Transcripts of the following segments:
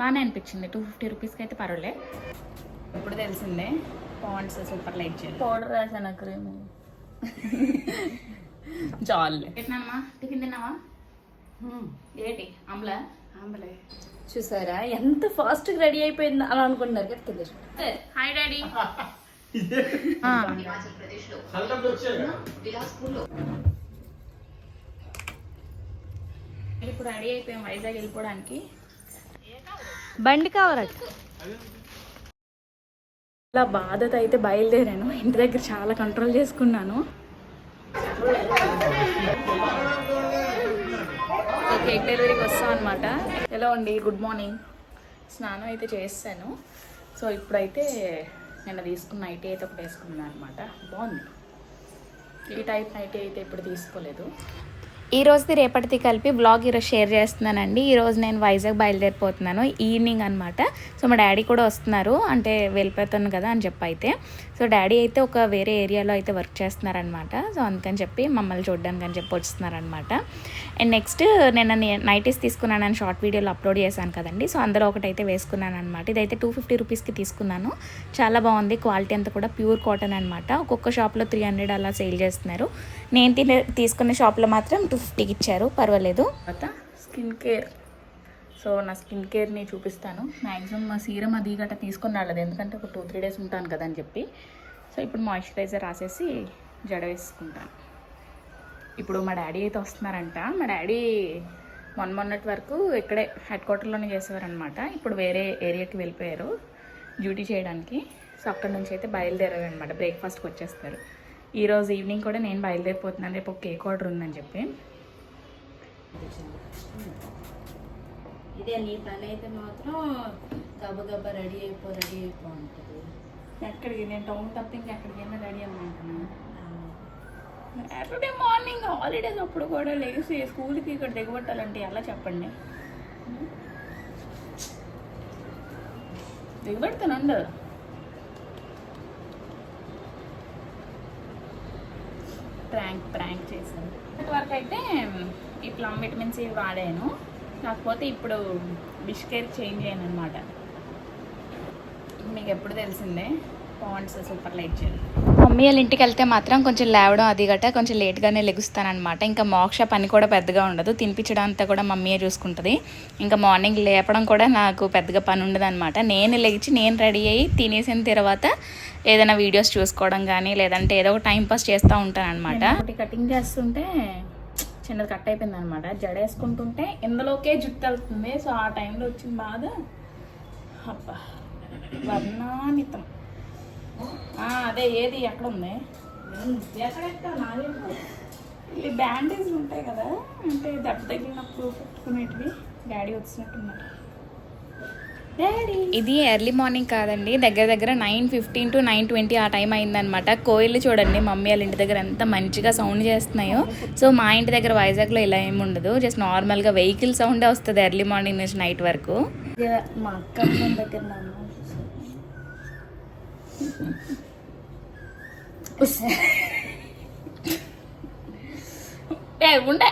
బాగానే అనిపించింది. Two fifty రూపీస్కి అయితే పర్వాలే. ఇప్పుడు తెలిసిందే పాండ్స్ సూపర్ లైట్ చేయాలి. పౌడర్ రాసాను క్రీమ్ చాలు పెట్టినామా టిఫిన్ తిన్నావా? ఏంటి? అమలా ఆంబలే చూసారా? ఎంత ఫాస్ట్గా రెడీ అయిపోయింది అని అనుకుంటున్నారు కదా తెలియదు హాయ్ డాడీ. ఇప్పుడు రెడీ అయిపోయాం వైజాగ్ వెళ్ళిపోవడానికి. బండి కావాలట చాలా బాధతో అయితే బయలుదేరాను. ఇంటి దగ్గర చాలా కంట్రోల్ చేసుకున్నాను. కేక్ డెలివరీకి వస్తాం అనమాట ఎలా ఉండి గుడ్ మార్నింగ్ స్నానం అయితే చేస్తాను సో ఇప్పుడైతే నిన్న తీసుకున్న నైటీ అయితే ఒకటి వేసుకున్నాను అనమాట బాగుంది. ఈ టైప్ నైటీ అయితే ఇప్పుడు తీసుకోలేదు. ఈ రోజుది రేపటిది కలిపి బ్లాగ్ ఈరోజు షేర్ చేస్తున్నానండి. ఈరోజు నేను వైజాగ్ బయలుదేరిపోతున్నాను. ఈవినింగ్ అనమాట సో మా డాడీ కూడా వస్తున్నారు. అంటే వెళ్ళిపోతాను కదా అని చెప్పి అయితే సో డాడీ అయితే ఒక వేరే ఏరియాలో అయితే వర్క్ చేస్తున్నారనమాట సో అందుకని చెప్పి మమ్మల్ని చూడడానికి అని చెప్పి వస్తున్నారనమాట అండ్ నెక్స్ట్ నేను నైటీస్ తీసుకున్నానని షార్ట్ వీడియోలో అప్లోడ్ చేశాను కదండి. సో అందులో ఒకటైతే వేసుకున్నాను అనమాట ఇదైతే టూ ఫిఫ్టీ రూపీస్కి తీసుకున్నాను. చాలా బాగుంది. క్వాలిటీ అంతా కూడా ప్యూర్ కాటన్ అనమాట ఒక్కొక్క షాప్లో త్రీ హండ్రెడ్ అలా సేల్ చేస్తున్నారు. నేను తినే తీసుకున్న షాప్లో మాత్రం టూ ఫిఫ్టీకి ఇచ్చారు పర్వాలేదు. తర్వాత స్కిన్ కేర్. సో నా స్కిన్ కేర్ని చూపిస్తాను. మ్యాక్సిమం మా సీరం అది గట్రా తీసుకుని రాలేదు. ఎందుకంటే ఒక టూ త్రీ డేస్ ఉంటాను కదా అని చెప్పి. సో ఇప్పుడు మాయిశ్చరైజర్ రాసేసి జడ వేసుకుంటాను. ఇప్పుడు మా డాడీ అయితే వస్తున్నారంట. మా డాడీ మొన్న మొన్నటి వరకు ఇక్కడే హెడ్ క్వార్టర్లోనే చేసేవారనమాట ఇప్పుడు వేరే ఏరియాకి వెళ్ళిపోయారు డ్యూటీ చేయడానికి. సో అక్కడ నుంచి అయితే బయలుదేరారు అనమాట బ్రేక్ఫాస్ట్కి వచ్చేస్తారు. ఈరోజు ఈవినింగ్ కూడా నేను బయలుదేరిపోతున్నాను. రేపు ఒక కేక్ ఆర్డర్ ఉందని చెప్పి. ఇదే నీ పని అయితే మాత్రం గబగబ రెడీ అయిపో రెడీ అయిపో అంటది. ఎక్కడికి? నేను టౌన్ తప్ప ఇంకా ఎక్కడికైనా రెడీ అమ్మంటున్నాను సాటర్డే మార్నింగ్ హాలిడేస్ అప్పుడు కూడా లేచి స్కూల్కి ఇక్కడ దిగబట్టాలంటే ఎలా చెప్పండి? దిగబెడతానండు ప్రాంక్ ప్రాంక్ చేశాను. వరకు అయితే ఈ ప్లమ్ విటమిన్ సి వాడాను. కాకపోతే ఇప్పుడు విష్ కేర్ చేంజ్ అయ్యాను అనమాట మీకు ఎప్పుడు తెలిసిందే? పాండ్స్ సూపర్ లైట్ చేయాలి మమ్మీ వాళ్ళ ఇంటికి వెళ్తే మాత్రం కొంచెం లేవడం అది గట్ట కొంచెం లేట్గానే లెగుస్తానమాట ఇంకా మోక్ష పని కూడా పెద్దగా ఉండదు. తినిపించడం అంతా కూడా మమ్మీయే చూసుకుంటుంది. ఇంకా మార్నింగ్ లేపడం కూడా నాకు పెద్దగా పని ఉండదు అనమాట నేను లేచి నేను రెడీ అయ్యి తినేసిన తర్వాత ఏదైనా వీడియోస్ చూసుకోవడం కానీ లేదంటే ఏదో ఒక టైం పాస్ చేస్తూ ఉంటాను అనమాట కటింగ్ చేస్తుంటే చిన్నది కట్ అయిపోయింది అనమాట జడ వేసుకుంటుంటే ఇందులోకే జుట్టు వెళ్తుంది సో ఆ టైంలో వచ్చిన బాధ అబ్బా వర్ణానితం అదే ఏది? ఎక్కడ ఉంది? ఈ బ్యాండేజ్ ఉంటాయి కదా అంటే దెబ్బ తగిలినప్పుడు పెట్టుకునేటివి. డాడీ వచ్చినట్టున్నారు. ఇది ఎర్లీ మార్నింగ్ కాదండి దగ్గర దగ్గర nine fifteen to nine twenty ఆ టైం అయిందనమాట కోయిలు చూడండి మమ్మీ వాళ్ళ ఇంటి దగ్గర ఎంత మంచిగా సౌండ్ చేస్తున్నాయో. సో మా ఇంటి దగ్గర వైజాగ్లో ఇలా ఏమి ఉండదు జస్ట్ నార్మల్గా వెహికల్ సౌండే వస్తుంది ఎర్లీ మార్నింగ్ నుంచి నైట్ వరకు. మా అక్క దగ్గర నాన్న ఏ ఉండే.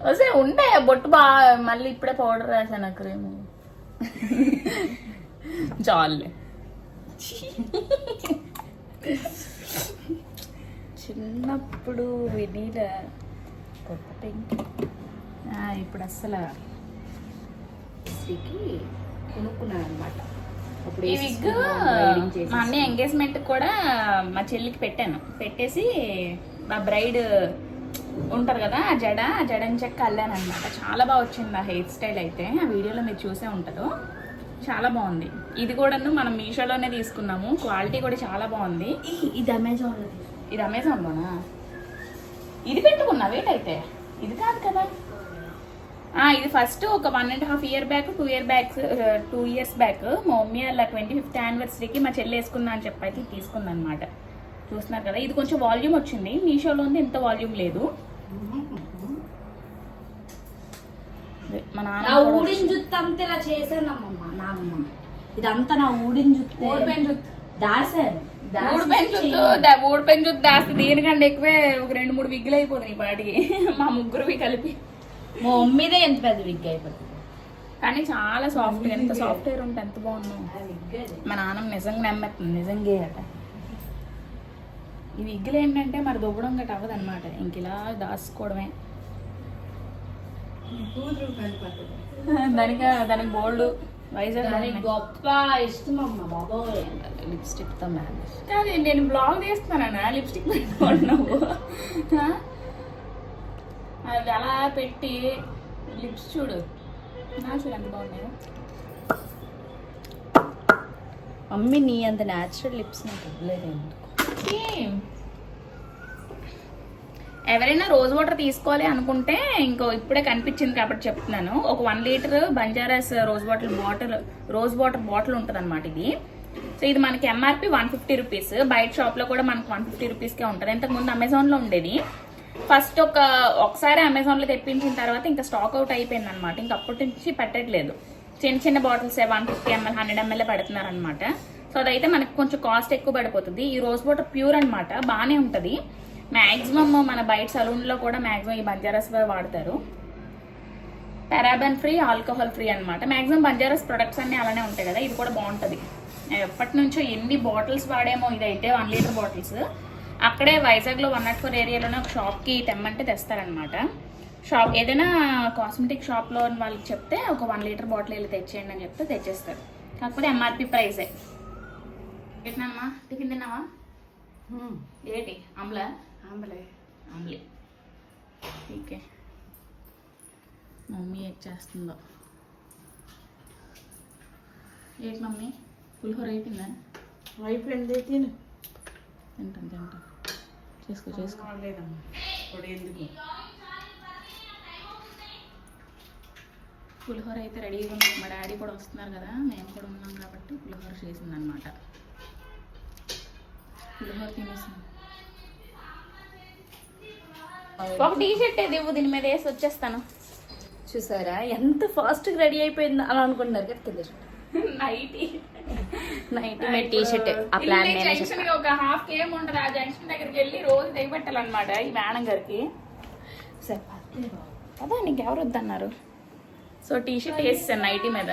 వస్తే ఉండే. బొట్టు బా మళ్ళీ ఇప్పుడే పౌడర్ రాసాను క్రీమ్ చాలు చిన్నప్పుడు వినీల కొత్త పెంకి ఇప్పుడు అస్సలు కొనుక్కున్నాను అనమాట ఈ విగ్ మా అన్నయ్య ఎంగేజ్మెంట్ కూడా మా చెల్లికి పెట్టాను. పెట్టేసి మా బ్రైడ్ ఉంటారు కదా ఆ జడ ఆ జడని చెక్క అల్లాను అనమాట చాలా బాగా వచ్చింది ఆ హెయిర్ స్టైల్ అయితే. ఆ వీడియోలో మీరు చూసే ఉంటారు. చాలా బాగుంది. ఇది కూడాను మనం మీషోలోనే తీసుకున్నాము. క్వాలిటీ కూడా చాలా బాగుంది. ఇది అమెజాన్ ఇది అమెజాన్లోనా ఇది పెట్టుకున్నా వేటైతే ఇది కాదు కదా. ఇది ఫస్ట్ ఒక one and half year back two year back two years back మా మమ్మీ వాళ్ళ ట్వంటీ ఫిఫ్త్ యానివర్సరీకి మా చెల్లి వేసుకుందా అని చెప్పి అయితే తీసుకుంది అనమాట చూస్తున్నారు కదా ఇది కొంచెం వాల్యూమ్ వచ్చింది. మీషోలో ఉంది ఇంత వాల్యూమ్ లేదు. మా నా నాన్న ఊడిన జుత్తు అంతా ఇలా చేశానమ్మమ్మ నాన్నమ్మ. ఇదంతా నా ఊడిన జుత్తు. ఊడిపోయిన జుత్తు. దాసాను ఊడిపోయిన జుత్తు దా- ఊడిపోయిన జుత్తు దాస్తే దీనికంటే ఎక్కువే ఒక రెండు మూడు విగ్గులు అయిపోతుంది ఈ పాటికి. మా ముగ్గురువి కలిపి. మా మమ్మీదే ఎంత పెద్ద విగ్ అయిపోతుంది? కానీ చాలా సాఫ్ట్ ఎంత సాఫ్ట్వేర్ ఉంటే ఎంత బాగున్నావు మా నాన్న నిజంగా నమ్మేస్తుంది నిజంగా అట. ఇవి ఇగ్గులు ఏంటంటే మరి దువ్వడం గట్ట అవ్వదు అనమాట ఇంక ఇలా దాచుకోవడమే. దానికి దానికి బోల్డ్ వైజాగ్ దానికి గొప్ప ఇష్టం అమ్మ బాబోయ్. లిప్స్టిక్తో మేనేజ్ కాదు నేను బ్లాగ్ తీస్తున్నానా లిప్స్టిక్ పెట్టుకుంటున్నావు? అది అలా పెట్టి లిప్స్ చూడు. నా చూడు ఎంత బాగున్నాయో. మమ్మీ నీ అంత న్యాచురల్ లిప్స్ నాకు ఇవ్వలేదు? ఎవరైనా రోజ్ వాటర్ తీసుకోవాలి అనుకుంటే ఇంకో ఇప్పుడే కనిపించింది కాబట్టి చెప్తున్నాను. ఒక one litre Banjaras rose water bottle rose water bottle ఉంటుంది అనమాట ఇది. సో ఇది మనకి ఎంఆర్పి వన్ ఫిఫ్టీ రూపీస్ బయట షాప్లో కూడా మనకి వన్ ఫిఫ్టీ రూపీస్కే ఉంటుంది. ఇంతకుముందు అమెజాన్లో ఉండేది. ఫస్ట్ ఒక ఒకసారి అమెజాన్లో తెప్పించిన తర్వాత ఇంకా స్టాక్ అవుట్ అయిపోయింది అనమాట ఇంకా అప్పటి నుంచి పెట్టట్లేదు. చిన్న చిన్న bottles one fifty ML hundred ML పెడుతున్నారు అనమాట సో అదైతే మనకి కొంచెం కాస్ట్ ఎక్కువ పడిపోతుంది. ఈ రోజ్ పూట ప్యూర్ అనమాట బాగానే ఉంటుంది. మ్యాక్సిమమ్ మన బయట సలూన్లో కూడా మ్యాక్సిమం ఈ బంజారాస్ వాడతారు. పారాబన్ ఫ్రీ ఆల్కహాల్ ఫ్రీ అనమాట మ్యాక్సిమం బంజారాస్ ప్రొడక్ట్స్ అన్నీ అలానే ఉంటాయి కదా. ఇది కూడా బాగుంటుంది. ఎప్పటి నుంచో ఎన్ని బాటిల్స్ వాడేమో ఇదైతే వన్ లీటర్ బాటిల్స్ అక్కడే వైజాగ్లో వన్ నాట్ ఫోర్ ఏరియాలోనే ఒక షాప్కి తెమ్మంటే తెస్తారనమాట. షాప్ ఏదైనా కాస్మెటిక్ షాప్లో వాళ్ళకి చెప్తే ఒక వన్ లీటర్ బాటిల్ వెళ్ళి తెచ్చేయండి అని చెప్తే తెచ్చేస్తారు. కాకపోతే ఎంఆర్పి ప్రైజే ఎట్నామా టిఫిన్ తిన్నావా? ఏంటి? అమలా ఆంబలే ఆమ్లే. ఓకే. మమ్మీ ఏం చేస్తుందో. ఏంటి మమ్మీ? పులిహోర అయిపోయిందా? అయిపోయింది తిను. తింటాను తింటాను. చేసుకో చేసుకో. పులిహోర అయితే రెడీగా ఉంది. మా డాడీ కూడా వస్తున్నారు కదా మేము కూడా ఉన్నాం కాబట్టి పులిహోర చేసింది అనమాట పులిహోర తినేసింది ఒక టీ షర్ట్ ఏది ఇవ్వు? దీని మీద వేసి వచ్చేస్తాను. చూసారా? ఎంత ఫాస్ట్గా రెడీ అయిపోయింది అని అనుకుంటున్నారు కదా కింద నైటీ నైట్ మీద టీ షర్ట్ ఆ ప్లాన్ జంక్షన్ ఒక హాఫ్ కేమ్ ఉంటుంది. ఆ జంక్షన్ దగ్గరికి వెళ్ళి రోజు దిగబెట్టాలన్నమాట ఈ మేడం గారికి. చెప్పాను కదా నీకు ఎవరు వద్దన్నారు? సో టీ షర్ట్ వేసేసాను నైటీ మీద.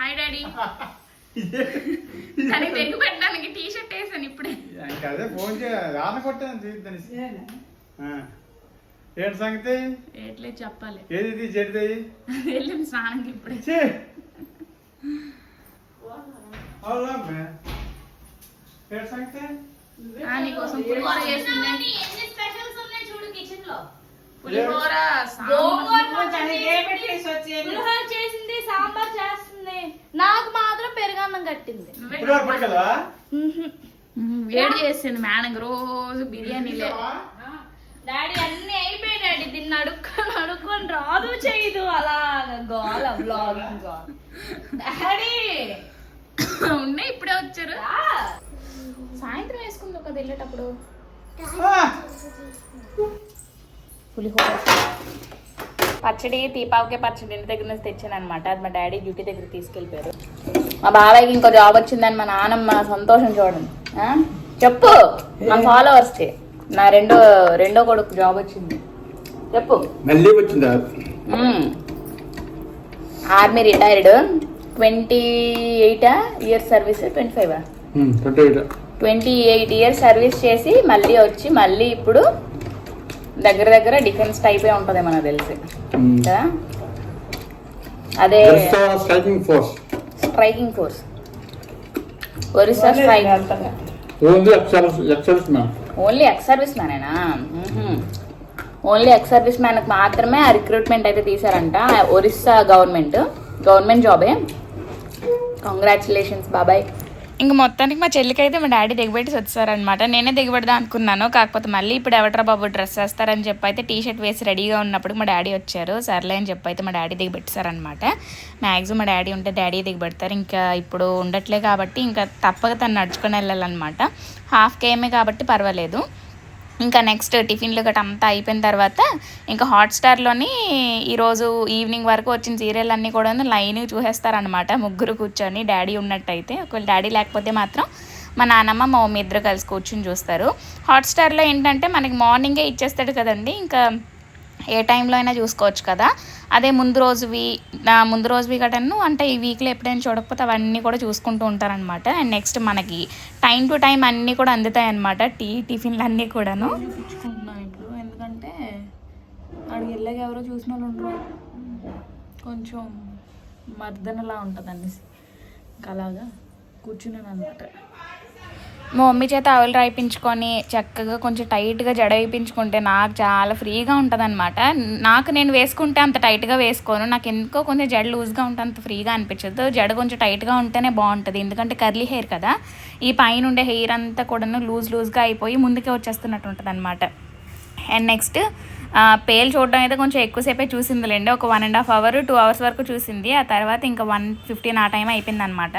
Hi daddy. దానికి దగ్గు పెట్టడానికి టీ షర్ట్ వేసాను ఇప్పుడే. ఇంకా అదే ఫోన్ ఏంటి సంగతి? ఎట్లే చెప్పాలి. ఏది చెడిది వెళ్ళింది స్నానంకి ఇప్పుడే. నీకోసం పులిహోర చేసింది. పులిహోర పులిహోర చేసింది సాంబార్ చేస్తుంది. నాకు మాత్రం పెరుగన్నం కట్టింది. వేడి చేసింది మేడం రోజు బిర్యానీలే డాడీ అన్ని అయిపోయాయి డాడీ. దీన్ని అడుక్కొని అడుక్కొని రాదు చేయదు అలా. గోల బ్లాగింగ్ గోల డాడీ ఉన్నాయి ఇప్పుడే వచ్చారు సాయంత్రం వేసుకుంది ఒక వెళ్ళేటప్పుడు పులిహోర. పచ్చడి దీపావకే పచ్చడి ఇంటి దగ్గర నుంచి తెచ్చాను అనమాట అది మా డాడీ డ్యూటీ దగ్గర తీసుకెళ్ళిపోయారు. మా బాబాయ్కి ఇంకో జాబ్ వచ్చిందని మా నాన్నమ్మ సంతోషం చూడండి. ఆ? చెప్పు. మన ఫాలోవర్స్కి నా రెండో రెండో కొడుకు జాబ్ వచ్చింది. చెప్పు. మళ్ళీ వచ్చిందా? Army retired twenty ఎయిటా years service twenty five twenty eight years service చేసి మళ్ళీ వచ్చి మళ్ళీ ఇప్పుడు దగ్గర దగ్గర డిఫెన్స్ టైపే ఉంటుంది మనకు తెలిసి. కదా? అదే striking force striking force Orissa strike only ఎక్సర్స్ ఎక్సర్స్ మ్యామ్ ఓన్లీ ఎక్స్ సర్వీస్ మ్యానేనా ఓన్లీ ఎక్స్ సర్వీస్ మ్యాన్కి మాత్రమే ఆ రిక్రూట్మెంట్ అయితే తీసారంట ఒరిస్సా గవర్నమెంట్. గవర్నమెంట్ జాబే. కంగ్రాచులేషన్స్ బాబాయ్. ఇంక మొత్తానికి మా చెల్లికి అయితే మా డాడీ దిగబెట్టి వచ్చారనమాట నేనే దిగబెడదా అనుకున్నాను. కాకపోతే మళ్ళీ ఇప్పుడు ఎవట్రా బాబు డ్రెస్ వేస్తారని చెప్పి అయితే టీ షర్ట్ వేసి రెడీగా ఉన్నప్పుడు మా డాడీ వచ్చారు. సర్లే అని చెప్పి అయితే మా డాడీ దిగబెట్టారనమాట మ్యాక్సిమం మా డాడీ ఉంటే డాడీ దిగబెడతారు. ఇంకా ఇప్పుడు ఉండట్లే కాబట్టి ఇంకా తప్పక తను నడుచుకొని వెళ్ళాలన్నమాట. హాఫ్ కేమే కాబట్టి పర్వాలేదు. ఇంకా నెక్స్ట్ టిఫిన్లు గట్రా అంతా అయిపోయిన తర్వాత ఇంకా హాట్స్టార్లోని ఈరోజు ఈవినింగ్ వరకు వచ్చిన సీరియల్ అన్నీ కూడా లైన్ చూసేస్తారనమాట ముగ్గురు కూర్చొని డాడీ ఉన్నట్టయితే. ఒకవేళ డాడీ లేకపోతే మాత్రం మా నాన్నమ్మ మా మమ్మీ ఇద్దరు కలిసి కూర్చొని చూస్తారు. హాట్స్టార్లో ఏంటంటే మనకి మార్నింగే ఇచ్చేస్తాడు కదండి. ఇంకా ఏ టైంలో అయినా చూసుకోవచ్చు కదా. అదే ముందు రోజువి ముందు రోజువి గటను అంటే ఈ వీక్లో ఎప్పుడైనా చూడకపోతే అవన్నీ కూడా చూసుకుంటూ ఉంటారనమాట అండ్ నెక్స్ట్ మనకి టైం టు టైం అన్నీ కూడా అందుతాయి అనమాట టీ టిఫిన్లు అన్నీ కూడాను. ఇప్పుడు. ఎందుకంటే అక్కడికి వెళ్ళాక ఎవరో చూసిన వాళ్ళు ఉండరు. కొంచెం మర్దనలా ఉంటుంది అనేసి ఇంకా అలాగా కూర్చున్నాను అనమాట మా మమ్మీ చేత ఆవులు రాయిపించుకొని చక్కగా కొంచెం టైట్గా జడ వేయించుకుంటే నాకు చాలా ఫ్రీగా ఉంటుంది అనమాట నాకు నేను వేసుకుంటే అంత టైట్గా వేసుకోను. నాకు ఎందుకో కొంచెం జడ లూజ్గా ఉంటే అంత ఫ్రీగా అనిపించదు. జడ కొంచెం టైట్గా ఉంటేనే బాగుంటుంది. ఎందుకంటే కర్లీ హెయిర్ కదా. ఈ పైన ఉండే హెయిర్ అంతా కూడాను లూజ్ లూజ్గా అయిపోయి ముందుకే వచ్చేస్తున్నట్టు ఉంటుంది అనమాట అండ్ నెక్స్ట్ పేలు చూడడం అయితే కొంచెం ఎక్కువసేపే చూసిందిలేండి. ఒక one and half hour two hours వరకు చూసింది. ఆ తర్వాత ఇంకా వన్ ఫిఫ్టీన్ ఆ టైం అయిపోయింది అనమాట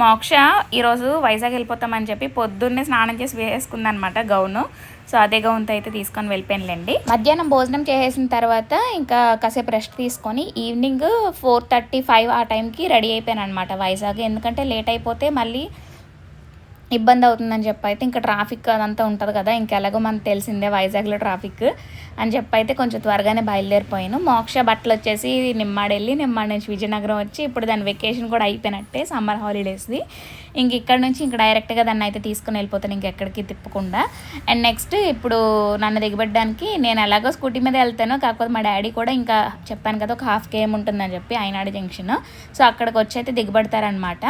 మోక్ష ఈరోజు వైజాగ్ వెళ్ళిపోతామని చెప్పి పొద్దున్నే స్నానం చేసి వేసుకుందనమాట గౌను. సో అదే గౌన్తో అయితే తీసుకొని వెళ్ళిపోయానులేండి. మధ్యాహ్నం భోజనం చేసేసిన తర్వాత ఇంకా కాసేపు రెస్ట్ తీసుకొని ఈవినింగ్ ఫోర్ థర్టీ ఫైవ్ ఆ టైంకి రెడీ అయిపోయాను అనమాట వైజాగ్. ఎందుకంటే లేట్ అయిపోతే మళ్ళీ ఇబ్బంది అవుతుందని చెప్పి అయితే ఇంకా ట్రాఫిక్ అదంతా ఉంటుంది కదా ఇంకెలాగో మనకు తెలిసిందే వైజాగ్లో ట్రాఫిక్ అని చెప్పి అయితే కొంచెం త్వరగానే బయలుదేరిపోయాను. మోక్ష బట్టలు వచ్చేసి నిమ్మాడు వెళ్ళి నిమ్మాడు నుంచి విజయనగరం వచ్చి ఇప్పుడు దాని వెకేషన్ కూడా అయిపోయినట్టే సమ్మర్ హాలిడేస్ది ఇంక ఇక్కడ నుంచి ఇంక డైరెక్ట్గా దాన్ని అయితే తీసుకుని వెళ్ళిపోతాను ఇంకెక్కడికి తిప్పకుండా. అండ్ నెక్స్ట్ ఇప్పుడు నన్ను దిగబెట్టడానికి నేను ఎలాగో స్కూటీ మీద వెళ్తాను కాకపోతే మా డాడీ కూడా ఇంకా చెప్పాను కదా ఒక హాఫ్ కేఎం ఉంటుందని చెప్పి ఆయనాడు జంక్షన్ సో అక్కడికి వచ్చి అయితే దిగబడతారనమాట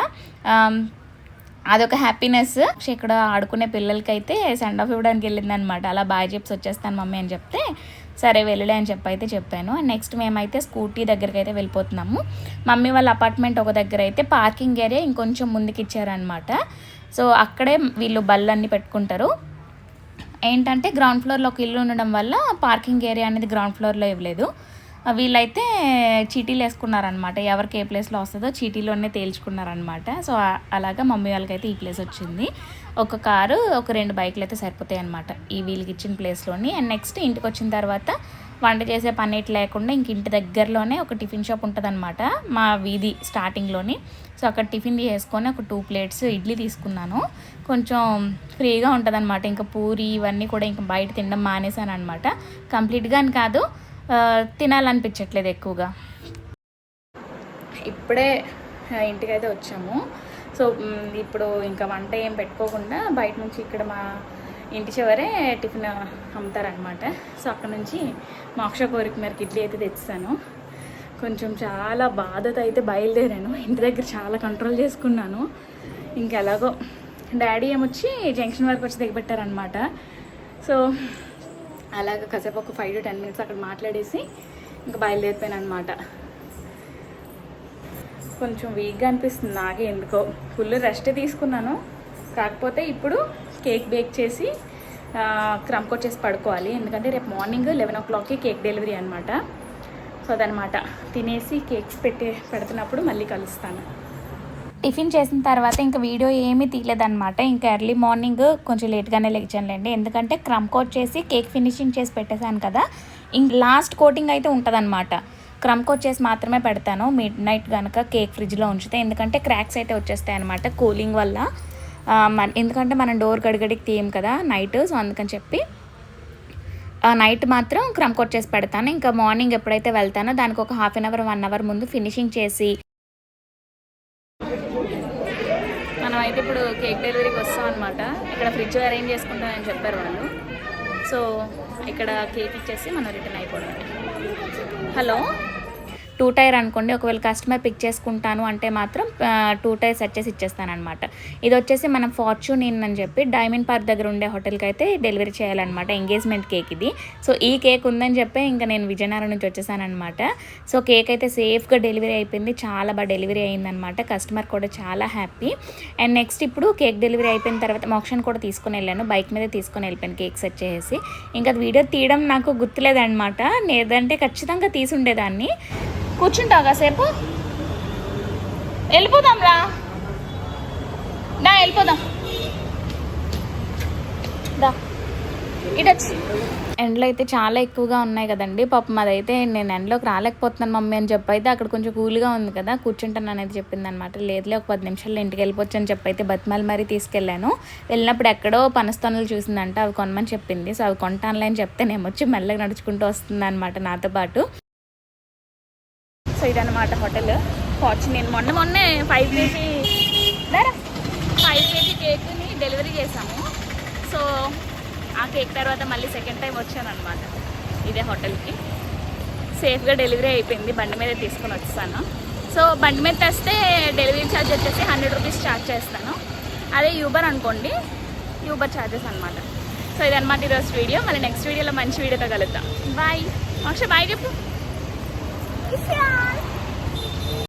అదొక హ్యాపీనెస్ ఇక్కడ ఆడుకునే పిల్లలకి అయితే సెండ్ ఆఫ్ ఇవ్వడానికి వెళ్ళింది అనమాట అలా బాగా చెప్పి వచ్చేస్తాను మమ్మీ అని చెప్తే సరే వెళ్ళలే అని చెప్పి అయితే చెప్పాను నెక్స్ట్ మేమైతే స్కూటీ దగ్గరికి అయితే వెళ్ళిపోతున్నాము. మమ్మీ వాళ్ళ అపార్ట్మెంట్ ఒక దగ్గర అయితే పార్కింగ్ ఏరియా ఇంకొంచెం ముందుకు ఇచ్చారనమాట సో అక్కడే వీళ్ళు బళ్ళన్నీ పెట్టుకుంటారు. ఏంటంటే గ్రౌండ్ ఫ్లోర్లో ఒక ఇల్లు ఉండడం వల్ల పార్కింగ్ ఏరియా అనేది గ్రౌండ్ ఫ్లోర్లో ఇవ్వలేదు. వీళ్ళైతే చీటీలు వేసుకున్నారనమాట ఎవరికి ఏ ప్లేస్లో వస్తుందో చీటీలోనే తేల్చుకున్నారనమాట సో అలాగా మమ్మీ వాళ్ళకైతే ఈ ప్లేస్ వచ్చింది. ఒక కారు ఒక రెండు బైకులు అయితే సరిపోతాయి అనమాట ఈ వీళ్ళకి ఇచ్చిన ప్లేస్లోని. అండ్ నెక్స్ట్ ఇంటికి వచ్చిన తర్వాత వంట చేసే పని లేకుండా ఇంక ఇంటి దగ్గరలోనే ఒక టిఫిన్ షాప్ ఉంటుంది మా వీధి స్టార్టింగ్లోని. సో అక్కడ టిఫిన్ చేసుకొని ఒక టూ ప్లేట్స్ ఇడ్లీ తీసుకున్నాను. కొంచెం ఫ్రీగా ఉంటుందన్నమాట. ఇంకా పూరి ఇవన్నీ కూడా ఇంకా బయట తినడం మానేశాను అనమాట కంప్లీట్గా అని కాదు తినాలనిపించట్లేదు ఎక్కువగా. ఇప్పుడే ఇంటికైతే వచ్చాము. సో ఇప్పుడు ఇంకా వంట ఏం పెట్టుకోకుండా బయట నుంచి ఇక్కడ మా ఇంటి చివరే టిఫిన్ అమ్ముతారనమాట. సో అక్కడ నుంచి మోక్ష కోరిక మేరకు ఇడ్లీ అయితే తెచ్చాను. కొంచెం చాలా బాధతో అయితే బయలుదేరాను. ఇంటి దగ్గర చాలా కంట్రోల్ చేసుకున్నాను. ఇంకెలాగో డాడీ ఏమొచ్చి జంక్షన్ వరకు వచ్చి దిగబెట్టారనమాట. సో అలాగ కాసేపు ఒక ఫైవ్ టు టెన్ మినిట్స్ అక్కడ మాట్లాడేసి ఇంకా బయలుదేరిపోయాను అనమాట కొంచెం వీక్గా అనిపిస్తుంది నాకే ఎందుకో. ఫుల్ రెస్ట్ తీసుకున్నాను. కాకపోతే ఇప్పుడు కేక్ బేక్ చేసి క్రమ్ చేసి పడుకోవాలి. ఎందుకంటే రేపు మార్నింగ్ లెవెన్ ఓ క్లాక్కి కేక్ డెలివరీ అనమాట సో అదనమాట తినేసి కేక్స్ పెట్టి పెడుతున్నప్పుడు మళ్ళీ కలుస్తాను. టిఫిన్ చేసిన తర్వాత ఇంకా వీడియో ఏమీ తీయలేదన్నమాట. ఇంకా ఎర్లీ మార్నింగ్ కొంచెం లేట్గానే లేచానులేండి. ఎందుకంటే క్రమ్ కోట్ చేసి కేక్ ఫినిషింగ్ చేసి పెట్టేశాను కదా. ఇంక లాస్ట్ కోటింగ్ అయితే ఉంటుందన్నమాట. క్రమ్ కోట్ చేసి మాత్రమే పెడతాను. మిడ్ నైట్ కనుక కేక్ ఫ్రిడ్జ్లో ఉంచితే. ఎందుకంటే క్రాక్స్ అయితే వచ్చేస్తాయి అనమాట కూలింగ్ వల్ల. మన ఎందుకంటే మనం డోర్ గడిగడికి తీయం కదా నైట్. సో అందుకని చెప్పి నైట్ మాత్రం క్రమ్ కోట్ చేసి పెడతాను. ఇంకా మార్నింగ్ ఎప్పుడైతే వెళ్తానో దానికి ఒక half an hour one hour ముందు ఫినిషింగ్ చేసి మనం అయితే ఇప్పుడు కేక్ డెలివరీకి వస్తాం అనమాట ఇక్కడ ఫ్రిడ్జ్ అరేంజ్ చేసుకుంటామని చెప్పారు వాళ్ళు. సో ఇక్కడ కేక్ ఇచ్చేసి మనం రిటర్న్ అయిపోవడం హలో? టూ టైర్ అనుకోండి ఒకవేళ కస్టమర్ పిక్ చేసుకుంటాను అంటే మాత్రం టూ టైర్ సెట్ చేసి ఇచ్చేస్తానమాట ఇది వచ్చేసి మనం ఫార్చ్యూన్ ఇన్ అని చెప్పి డైమండ్ పార్క్ దగ్గర ఉండే హోటల్కి అయితే డెలివరీ చేయాలన్నమాట ఎంగేజ్మెంట్ కేక్ ఇది. సో ఈ కేక్ ఉందని చెప్పి ఇంకా నేను విజయనగరం నుంచి వచ్చేసానమాట సో కేక్ అయితే సేఫ్గా డెలివరీ అయిపోయింది చాలా బాగా డెలివరీ అయిందనమాట కస్టమర్ కూడా చాలా హ్యాపీ. అండ్ నెక్స్ట్ ఇప్పుడు కేక్ డెలివరీ అయిపోయిన తర్వాత మోక్షన్ కూడా తీసుకుని వెళ్ళాను బైక్ మీద తీసుకుని వెళ్ళిపోయాను కేక్ సెట్ చేసేసి. ఇంకా అది వీడియో తీయడం నాకు గుర్తులేదన్నమాట లేదంటే ఖచ్చితంగా తీసుండేదాన్ని. కూర్చుంటావు కాసేపు వెళ్ళిపోదాం రా. దా వెళ్ళిపోదాం. దా. ఇటొచ్చి అయితే చాలా ఎక్కువగా ఉన్నాయి కదండి. పాపం అదైతే నేను ఎండలోకి రాలేకపోతున్నాను మమ్మీ అని చెప్పి అయితే అక్కడ కొంచెం కూల్గా ఉంది కదా. కూర్చుంటాను అనేది చెప్పింది అనమాట లేదులే ఒక పది నిమిషాల్లో ఇంటికి వెళ్ళిపోవచ్చు అని చెప్పి అయితే బతిమాలి మరీ తీసుకెళ్ళాను. వెళ్ళినప్పుడు ఎక్కడో పనస్తనులు చూసిందంట అవి కొనమని చెప్పింది. సో అవి కొంటానులే అని చెప్తే నేను వచ్చి మెల్లగా నడుచుకుంటూ వస్తుంది అనమాట నాతో పాటు. సో ఇదన్నమాట హోటల్. ఫార్చ్యూన్ నేను మొన్న మొన్నే ఫైవ్ కేజీ ఫైవ్ కేజీ కేక్ని డెలివరీ చేసాము సో ఆ కేక్ తర్వాత మళ్ళీ సెకండ్ టైం వచ్చాను అనమాట ఇదే హోటల్కి. సేఫ్గా డెలివరీ అయిపోయింది. బండి మీద తీసుకొని వచ్చాను. సో బండి మీద తెస్తే డెలివరీ ఛార్జ్ వచ్చేసి హండ్రెడ్ రూపీస్ ఛార్జ్ చేస్తాను. అదే యూబర్ అనుకోండి. యూబర్ ఛార్జెస్ అనమాట సో ఇదన్నమాట ఈరోజు వీడియో. మళ్ళీ నెక్స్ట్ వీడియోలో మంచి వీడియోతో కలుద్దాం. బాయ్. అక్ష బాయ్ చెప్పు. 是啊。